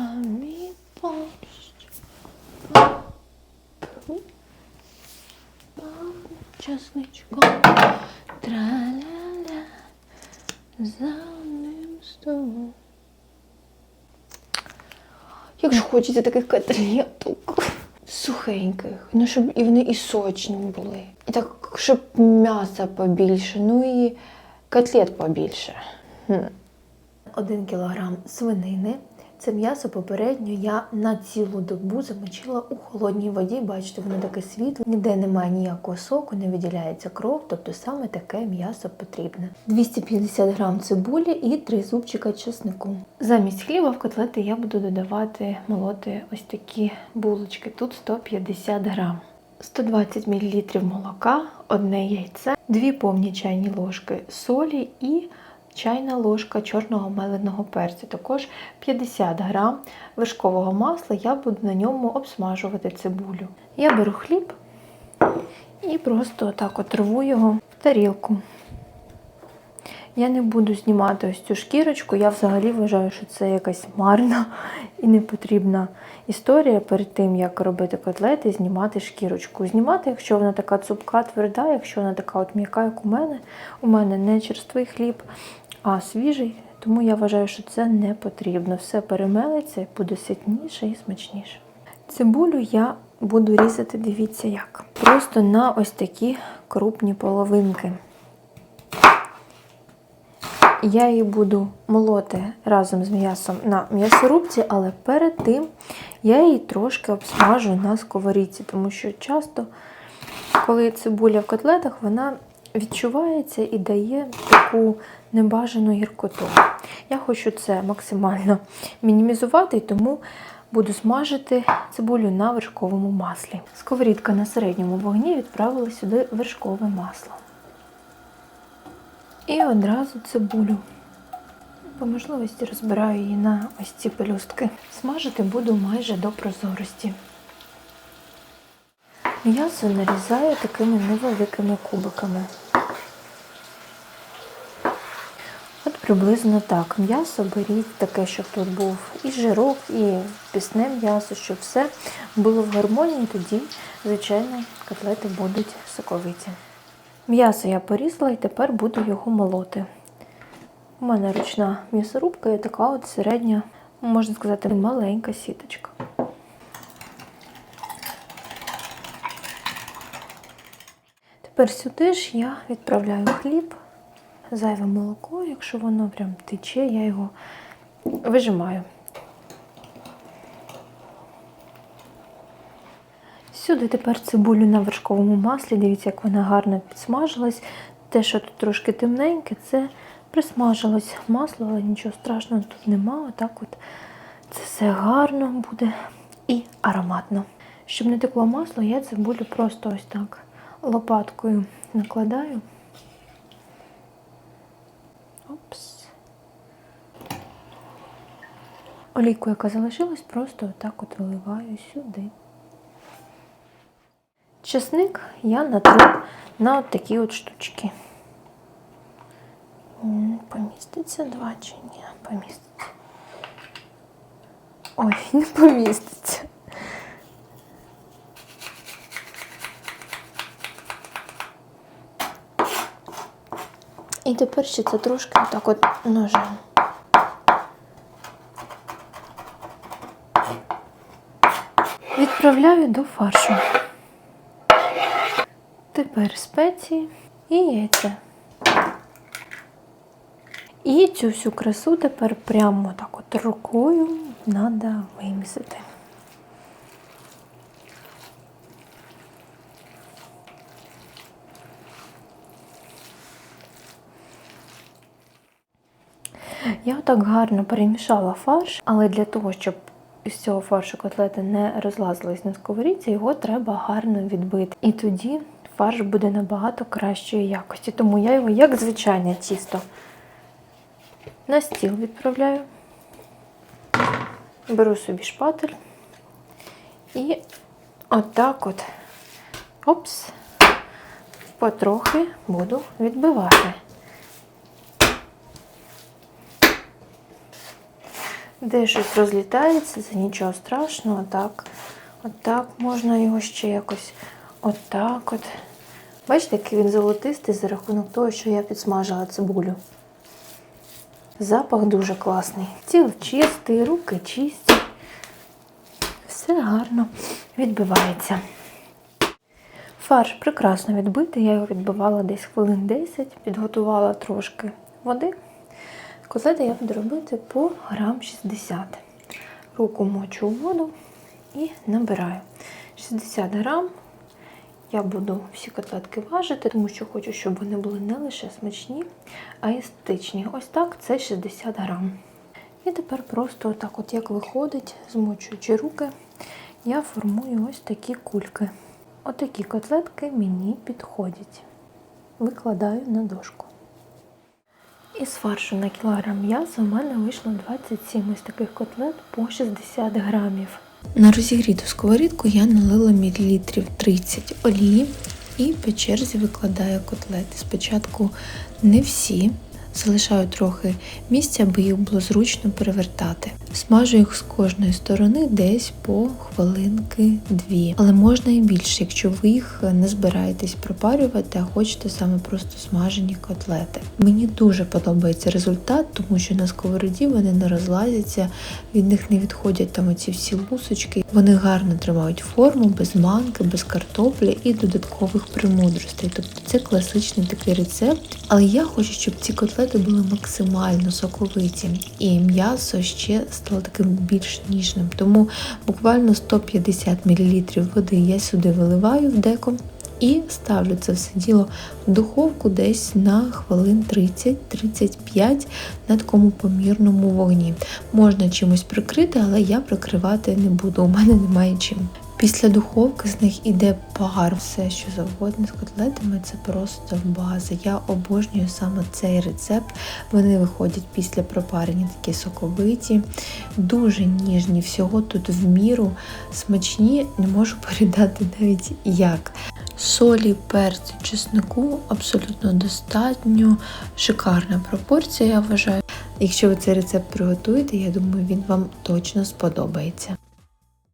А мій борщ. Часничком. Траля-ля. За одним столом. Як же хочеться таких котлеток. Сухеньких. Ну, щоб і вони і сочні були. І так, щоб м'яса побільше, ну і котлет побільше. Хм. Один кілограм свинини. Це м'ясо попередньо я на цілу добу замочила у холодній воді. Бачите, воно таке світле, ніде немає ніякого соку, не виділяється кров, тобто саме таке м'ясо потрібне. 250 грам цибулі і 3 зубчика чеснику. Замість хліба в котлети я буду додавати молоти ось такі булочки. Тут 150 грам. 120 мл молока, одне яйце, 2 повні чайні ложки солі і чайна ложка чорного меленого перцю. Також 50 грам вершкового масла. Я буду на ньому обсмажувати цибулю. Я беру хліб і просто отак от його в тарілку. Я не буду знімати ось цю шкірочку. Я взагалі вважаю, що це якась марна і непотрібна історія перед тим, як робити котлети, знімати шкірочку. Знімати, якщо вона така цупка, тверда, якщо вона така от м'яка, як у мене. У мене не черствий хліб, а свіжий. Тому я вважаю, що це не потрібно. Все перемелиться буде ситніше і смачніше. Цибулю я буду різати, дивіться як. Просто на ось такі крупні половинки. Я її буду молоти разом з м'ясом на м'ясорубці, але перед тим я її трошки обсмажу на сковорідці, тому що часто, коли цибуля в котлетах, вона відчувається і дає таку небажану гіркоту. Я хочу це максимально мінімізувати, і тому буду смажити цибулю на вершковому маслі. Сковорідка на середньому вогні відправила сюди вершкове масло. І одразу цибулю. По можливості розбираю її на ось ці пелюстки. Смажити буду майже до прозорості. М'ясо нарізаю такими невеликими кубиками. От приблизно так. М'ясо беріть таке, щоб тут був і жирок, і пісне м'ясо, щоб все було в гармонії, тоді, звичайно, котлети будуть соковиті. М'ясо я порізала і тепер буду його молоти. У мене ручна м'ясорубка і така от середня, можна сказати, маленька сіточка. Тепер сюди ж я відправляю хліб, зайве молоко, якщо воно прям тече, я його вижимаю. Сюди тепер цибулю на вершковому маслі. Дивіться, як вона гарно підсмажилась. Те, що тут трошки темненьке, це присмажилось масло, але нічого страшного тут нема. Отак от це все гарно буде і ароматно. Щоб не текло масло, я цибулю просто ось так лопаткою накладаю. Опс. Олійку, яка залишилась, просто отак от виливаю сюди. Чесник я натру на от такі от штучки. Поміститься два чи ні? Поміститься. Ой, не поміститься. І тепер ще це трошки так от ножем. Відправляю до фаршу. Тепер спеції і яйця. І цю всю красу тепер прямо так от рукою треба вимісити. Я так гарно перемішала фарш, але для того, щоб із цього фаршу котлети не розлазились на сковорідці, його треба гарно відбити. І тоді фарш буде набагато кращої якості. Тому я його, як звичайне тісто, на стіл відправляю, беру собі шпатель і отак от, опс, потрохи буду відбивати. Де щось розлітається, це нічого страшного. Так, отак можна його ще якось отак от. Бачите, який він золотистий за рахунок того, що я підсмажила цибулю. Запах дуже класний. Тіл чистий, руки чисті. Все гарно відбивається. Фарш прекрасно відбитий, я його відбивала десь хвилин 10, підготувала трошки води. Котлети я буду робити по грам 60. Руку мочу у воду і набираю. 60 грам я буду всі котлетки важити, тому що хочу, щоб вони були не лише смачні, а й естетичні. Ось так це 60 грам. І тепер просто отак, от як виходить, змочуючи руки, я формую ось такі кульки. Отакі котлетки мені підходять. Викладаю на дошку. Із фаршу на кілограм м'яса у мене вийшло 27 ось таких котлет по 60 грамів. На розігріту сковорідку я налила мілілітрів 30 олії і по черзі викладаю котлети. Спочатку не всі, залишаю трохи місця, аби їх було зручно перевертати. Смажу їх з кожної сторони десь по хвилинки дві. Але можна і більше, якщо ви їх не збираєтесь пропарювати, а хочете саме просто смажені котлети. Мені дуже подобається результат, тому що на сковороді вони не розлазяться, від них не відходять там оці всі лусочки. Вони гарно тримають форму, без манки, без картоплі і додаткових примудростей. Тобто це класичний такий рецепт. Але я хочу, щоб ці котлети були максимально соковиті, і м'ясо ще стало таким більш ніжним. Тому буквально 150 мл води я сюди виливаю в деко. І ставлю це все діло в духовку десь на хвилин 30-35 на такому помірному вогні. Можна чимось прикрити, але я прикривати не буду, у мене немає чим. Після духовки з них іде пар, все що завгодно з котлетами, це просто база. Я обожнюю саме цей рецепт. Вони виходять після пропарення такі соковиті, дуже ніжні, всього тут в міру смачні, не можу передати навіть як. Солі, перцю, чеснику абсолютно достатньо. Шикарна пропорція, я вважаю. Якщо ви цей рецепт приготуєте, я думаю, він вам точно сподобається.